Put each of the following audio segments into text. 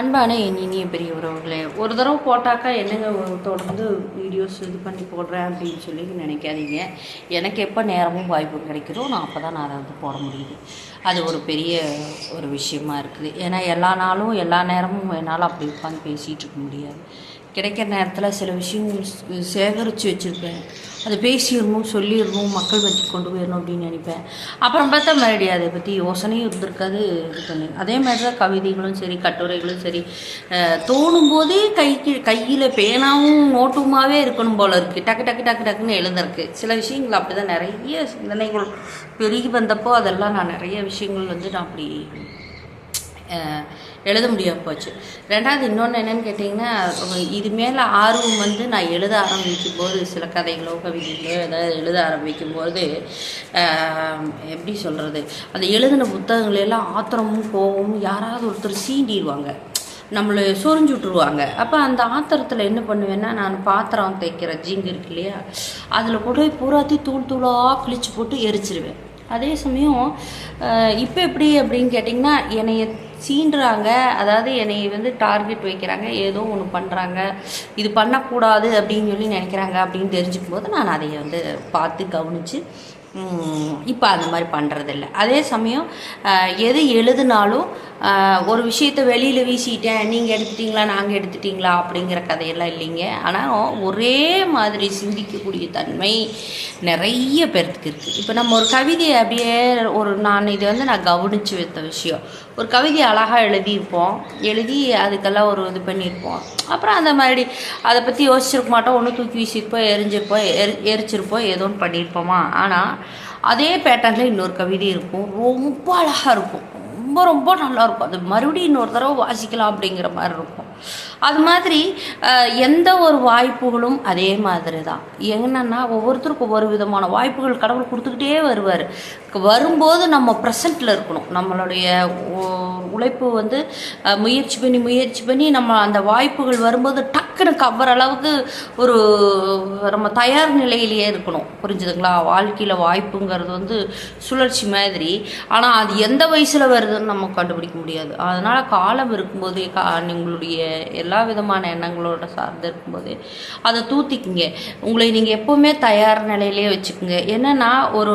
அன்பான என் இனிய பெரிய உறவுகளே ஒரு தடவை போட்டாக்கா என்னங்க தொடர்ந்து வீடியோஸ் இது பண்ணி போடுறேன் அப்படின்னு சொல்லி நினைக்காதீங்க. எனக்கு எப்போ நேரமும் வாய்ப்பும் கிடைக்குதோ நான் அப்போ தான் நான் அதை வந்து போட முடியுது. அது ஒரு பெரிய ஒரு விஷயமா இருக்குது. ஏன்னா எல்லா நாளும் எல்லா நேரமும் என்னால் அப்படி உட்காந்து பேசிகிட்டு இருக்க முடியாது. கிடைக்கிற நேரத்தில் சில விஷயங்கள் சேகரித்து வச்சுருப்பேன். அதை பேசிடணும் சொல்லிடணும் மக்கள் பற்றி கொண்டு போயிடணும் அப்படின்னு நினைப்பேன். அப்புறம் பார்த்தா மறுபடியும் அதை பற்றி யோசனையும் இருந்திருக்காது இது பண்ணி. அதே மாதிரி தான் கவிதைகளும் சரி கட்டுரைகளும் சரி. தோணும்போதே தோணும் போதே கைக்கு கையில் பேனாவும் நோட்டுமாவே இருக்கணும் போல இருக்குது டக்கு டக்கு டக்கு டக்குன்னு எழுந்திருக்கு. சில விஷயங்கள் அப்படி தான் நிறைய சிந்தனைகள் பெருகி வந்தப்போ அதெல்லாம் நான் நிறைய விஷயங்கள் வந்து நான் அப்படி எழுத முடியாம போச்சு. ரெண்டாவது இன்னொன்று என்னன்னு கேட்டிங்கன்னா இது மேலே ஆர்வம் வந்து நான் எழுத ஆரம்பிக்கும் போது சில கதைகளோ கவிதைகளோ ஏதாவது எழுத ஆரம்பிக்கும் போது எப்படி சொல்கிறது அந்த எழுதின புத்தகங்களெல்லாம் ஆத்திரமும் கோவமும் யாராவது ஒருத்தர் சீண்டிடுவாங்க. நம்மளை சொரிஞ்சு விட்ருவாங்க அப்போ அந்த ஆத்திரத்தில் என்ன பண்ணுவேன்னா நான் பாத்திரம் தைக்கிற ஜிங்கு இருக்கு இல்லையா அதில் கூட பூராத்தி தூள் தூளாக கிழிச்சு போட்டு எரிச்சிருவேன். அதே சமயம் இப்போ எப்படி அப்படின்னு கேட்டிங்கன்னா என்னைய சீண்டுறாங்க. அதாவது என்னை வந்து டார்கெட் வைக்கிறாங்க. ஏதோ ஒன்று பண்ணுறாங்க இது பண்ணக்கூடாது அப்படின்னு சொல்லி நினைக்கிறாங்க அப்படின்னு தெரிஞ்சுக்கும் போது நான் அதை வந்து பார்த்து கவனித்து இப்போ அந்த மாதிரி பண்ணுறதில்ல அதே சமயம் எது எழுதுனாலும் ஒரு விஷயத்தை வெளியில் வீசிட்டேன் நீங்கள் எடுத்துட்டிங்களா நாங்கள் எடுத்துட்டிங்களா அப்படிங்கிற கதையெல்லாம் இல்லைங்க. ஆனால் ஒரே மாதிரி சிந்திக்கக்கூடிய தன்மை நிறைய பேர்த்துக்கு இருக்குது இப்போ நம்ம ஒரு கவிதையை அப்படியே ஒரு நான் இது வந்து நான் கவனித்து வைத்த விஷயம். ஒரு கவிதையை அழகாக எழுதியிருப்போம். எழுதி அதுக்கெல்லாம் ஒரு இது பண்ணியிருப்போம். அப்புறம் அந்த மாதிரி அதை பற்றி யோசிச்சிருக்க மாட்டோம். ஒன்று தூக்கி வீசியிருப்போம் எரிஞ்சிருப்போம் எரி எரிச்சிருப்போம் ஏதோ ஒன்று பண்ணியிருப்போமா? ஆனால் அதே பேட்டர்னில் இன்னொரு கவிதை இருக்கும். ரொம்ப அழகாக இருக்கும். ரொம்ப ரொம்ப நல்லா இருக்கும். அது மறுபடியும் இன்னொரு தடவை வாசிக்கலாம் அப்படிங்கிற மாதிரி இருக்கும். அது மாதிரி எந்த ஒரு வாய்ப்புகளும் அதே மாதிரி தான் என்னன்னா ஒவ்வொருத்தருக்கும் ஒவ்வொரு விதமான வாய்ப்புகள் கடவுள் கொடுத்துக்கிட்டே வருவார். வரும்போது நம்ம ப்ரெசண்ட்டில் இருக்கணும். நம்மளுடைய உழைப்பு வந்து முயற்சி பண்ணி முயற்சி பண்ணி நம்ம அந்த வாய்ப்புகள் வரும்போது டக்குன்னு கவர் அளவுக்கு ஒரு நம்ம தயார் நிலையிலேயே இருக்கணும். புரிஞ்சுதுங்களா? வாழ்க்கையில் வாய்ப்புங்கிறது வந்து சுழற்சி மாதிரி. ஆனால் அது எந்த வயசில் வருதுன்னு நம்ம கண்டுபிடிக்க முடியாது. அதனால் காலம் இருக்கும்போதே கா உங்களுடைய எல்லா எல்லா விதமான எண்ணங்களோட சார்ந்து இருக்கும்போது அதை தூத்திக்குங்க. உங்களை நீங்கள் எப்போவுமே தயார் நிலையிலே வச்சுக்கோங்க. என்னென்னா ஒரு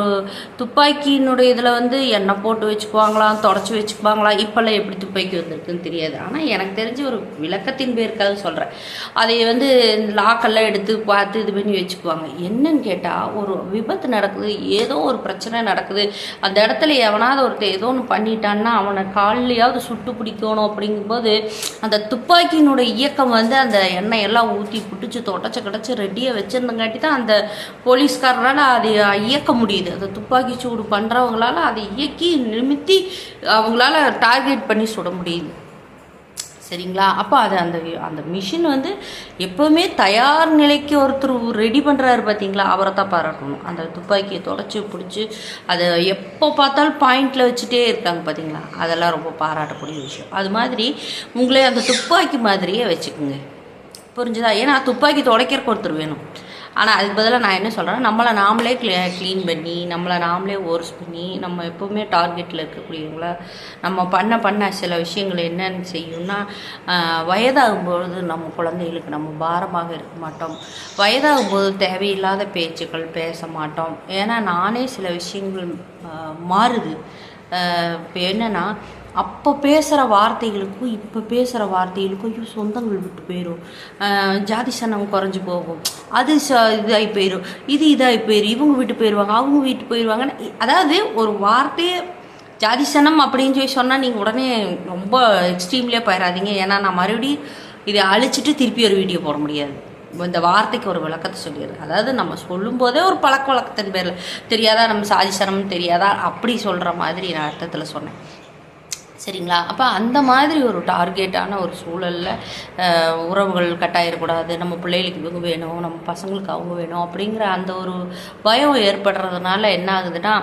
துப்பாக்கியினுடைய இதில் வந்து எண்ணெய் போட்டு வச்சுக்குவாங்களாம் தொடச்சி வச்சுக்குவாங்களாம் இப்போல்லாம் எப்படி துப்பாக்கி வந்திருக்குன்னு தெரியாது. ஆனால் எனக்கு தெரிஞ்சு ஒரு விளக்கத்தின் பேருக்காக சொல்கிறேன் அதை வந்து லாக்கெல்லாம் எடுத்து பார்த்து இது பண்ணி வச்சுக்குவாங்க. என்னன்னு கேட்டால் ஒரு விபத்து நடக்குது ஏதோ ஒரு பிரச்சனை நடக்குது. அந்த இடத்துல எவனாவது ஒருத்தர் ஏதோ ஒன்று பண்ணிட்டான்னா அவனை கால்லையாவது சுட்டு பிடிக்கணும் அப்படிங்கும்போது அந்த துப்பாக்கியினுடைய இயக்கம் வந்து அந்த எண்ணெய் எல்லாம் ஊற்றி பிடிச்சி தொடச்சி கிடச்சி ரெடியாக வச்சுருந்தங்காட்டி தான் அந்த போலீஸ்காரரால் அதை இயக்க முடியுது. அந்த துப்பாக்கி சூடு பண்ணுறவங்களால அதை இயக்கி நிமித்தி அவங்களால டார்கெட் பண்ணி சுட முடியுது. சரிங்களா? அப்போ அது அந்த அந்த மிஷின் வந்து எப்போவுமே தயார் நிலைக்கு ஒருத்தர் ரெடி பண்ணுறாரு பார்த்தீங்களா அவரை தான் பாராட்டணும். அந்த துப்பாக்கியை தொடச்சி பிடிச்சி அதை எப்போ பார்த்தாலும் பாயிண்டில் வச்சுட்டே இருக்காங்க பார்த்தீங்களா அதெல்லாம் ரொம்ப பாராட்டக்கூடிய விஷயம். அது மாதிரி உங்களே அந்த துப்பாக்கி மாதிரியே வச்சுக்கோங்க. புரிஞ்சுதா? ஏன்னா துப்பாக்கி துடைக்கிறக்கு ஒருத்தர் வேணும். ஆனால் அதுக்கு பதிலாக நான் என்ன சொல்கிறேன் நம்மளை நாமளே க்ளீ க்ளீன் பண்ணி நம்மளை நாமளே ஓர்ஸ் பண்ணி நம்ம எப்போவுமே டார்கெட்டில் இருக்கக்கூடியவங்கள நம்ம பண்ண பண்ண சில விஷயங்கள் என்னென்னு செய்யும்னா வயதாகும்பொழுது நம்ம குழந்தைகளுக்கு நம்ம பாரமாக இருக்க மாட்டோம். வயதாகும்போது தேவையில்லாத பேச்சுக்கள் பேச மாட்டோம். ஏன்னா நானே சில விஷயங்கள் மாறுது. இப்போ என்னென்னா அப்போ பேசுகிற வார்த்தைகளுக்கும் இப்போ பேசுகிற வார்த்தைகளுக்கும் ஐயோ சொந்தங்கள் விட்டு போயிடும் ஜாதி சனம் குறைஞ்சி போகும். அது ச இதாகி போயிடும் இது இதாகி போயிடும் இவங்க விட்டு போயிடுவாங்க அவங்க வீட்டு போயிடுவாங்கன்னு அதாவது ஒரு வார்த்தையை ஜாதி சனம் அப்படின்னு சொல்லி சொன்னால் நீங்கள் உடனே ரொம்ப எக்ஸ்ட்ரீம்லேயே போயிடாதீங்க ஏன்னா நான் மறுபடியும் இதை அழிச்சிட்டு திருப்பி ஒரு வீடியோ போட முடியாது. இந்த வார்த்தைக்கு ஒரு விளக்கத்தை சொல்லிடுறேன். அதாவது நம்ம சொல்லும்போதே ஒரு பழக்க வழக்கத்தின் பேரில் தெரியாதா நம்ம சாதிசனம் தெரியாதா? அப்படி சொல்கிற மாதிரி நான் அர்த்தத்தில் சொன்னேன். சரிங்களா? அப்போ அந்த மாதிரி ஒரு டார்கெட்டான ஒரு சூழலில் உறவுகள் கட்டாயிடக்கூடாது நம்ம பிள்ளைகளுக்கு இவங்க வேணும் நம்ம பசங்களுக்கு அவங்க வேணும் அப்படிங்கிற அந்த ஒரு பயம் ஏற்படுறதுனால என்ன ஆகுதுன்னா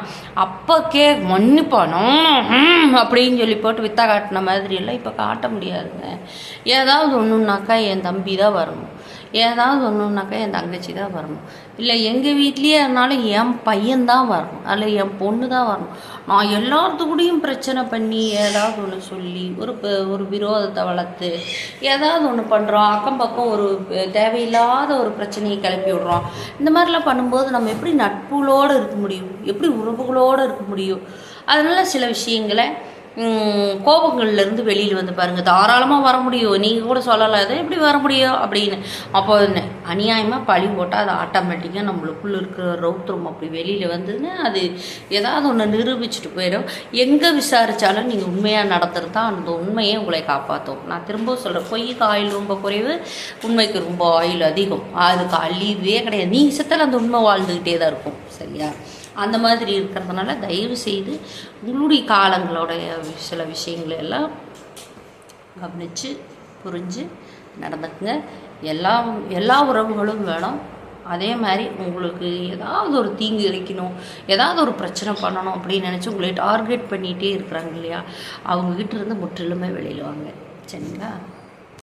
அப்போக்கே மன்னிப்பானோம் அப்படின்னு சொல்லி போட்டு வித்தா காட்டின மாதிரி எல்லாம் இப்போ காட்ட முடியாதுங்க. ஏதாவது ஒன்றுனாக்கா என் தம்பி தான் வரணும். ஏதாவது ஒன்றுனாக்கா என் தங்கச்சி தான் வரணும். இல்லை எங்கள் வீட்லேயே இருந்தாலும் என் பையன்தான் வரணும். அல்ல என் பொண்ணு தான் வரணும். நான் எல்லாத்துக்கூடையும் பிரச்சனை பண்ணி ஏதாவது ஒன்று சொல்லி ஒரு ஒரு விரோதத்தை வளர்த்து ஏதாவது ஒன்று பண்ணுறோம் அக்கம் பக்கம் ஒரு தேவையில்லாத ஒரு பிரச்சனையை கிளப்பி விடுறோம். இந்த மாதிரிலாம் பண்ணும்போது நம்ம எப்படி நட்புகளோடு இருக்க முடியும்? எப்படி உறவுகளோடு இருக்க முடியும்? அதனால் சில விஷயங்களை கோபங்கள்லேருந்து வெளியில் வந்து பாருங்கள் தாராளமாக வர முடியும். நீங்கள் கூட சொல்லலாம் அதை எப்படி வர முடியும்? அப்படின்னு. அப்போ என்ன அநியாயமாக பழி போட்டால் அது ஆட்டோமேட்டிக்காக நம்மளுக்குள்ளே இருக்கிற ரௌத்ரம் அப்படி வெளியில் வந்துன்னு அது ஏதாவது ஒன்று நிரூபிச்சுட்டு போயிடும். எங்கே விசாரித்தாலும் நீங்கள் உண்மையாக நடத்துறது தான் அந்த உண்மையை உங்களை காப்பாற்றும் நான் திரும்ப சொல்கிறேன் பொய்க்கு ஆயில் ரொம்ப குறைவு. உண்மைக்கு ரொம்ப ஆயில் அதிகம். அதுக்கு அழிவே கிடையாது. நீங்கள் செத்தால் அந்த உண்மை வாழ்ந்துக்கிட்டே தான் இருக்கும். சரியா? அந்த மாதிரி இருக்கிறதுனால தயவு செய்து உங்களுடைய காலங்களுடைய சில விஷயங்களை எல்லாம் கவனித்து புரிஞ்சு நடந்துக்குங்க. எல்லா எல்லா உறவுகளும் வேணும். அதே மாதிரி உங்களுக்கு ஏதாவது ஒரு தீங்கு இழைக்கணும் ஏதாவது ஒரு பிரச்சனை பண்ணணும் அப்படின்னு நினச்சி உங்களை டார்கெட் பண்ணிகிட்டே இருக்கிறாங்க இல்லையா? அவங்கக்கிட்ட இருந்து முற்றிலுமே வெளியில் வாங்க. சரிங்களா?